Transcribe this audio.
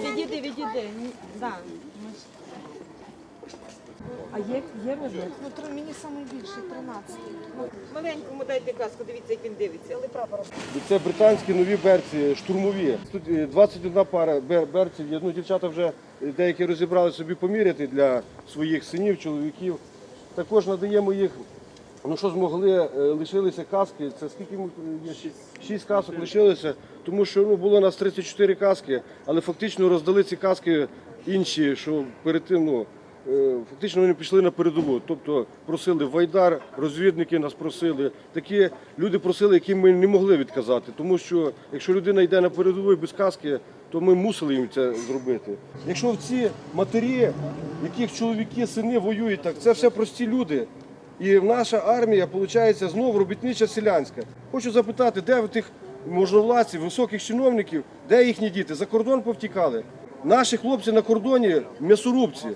відійди. Да. А є, є розмір? Ну, три- мені найбільший 13. Маленькому дайте казку, дивіться, як він дивиться. Але прапор. Це британські нові берці, штурмові. Тут е, 21 пара бер- берців є. Ну, дівчата вже е, деякі розібрали собі поміряти для своїх синів, чоловіків. Також надаємо їх. Ну що змогли, е, лишилися каски. Це скільки е, є? Шість- касок лишилося, тому що ну, було у нас 34 каски, але фактично роздали ці каски інші, що перед тим, ну, е, фактично вони пішли на передову. Тобто просили Вайдар, розвідники нас просили. Такі люди просили, яким ми не могли відказати. Тому що якщо людина йде на передову без каски, то ми мусили їм це зробити. Якщо ці матері, яких чоловіки, сини воюють, так це все прості люди. І наша армія, виходить, знову робітнича селянська. Хочу запитати, де в тих можновладців, високих чиновників, де їхні діти? За кордон повтікали. Наші хлопці на кордоні м'ясорубці.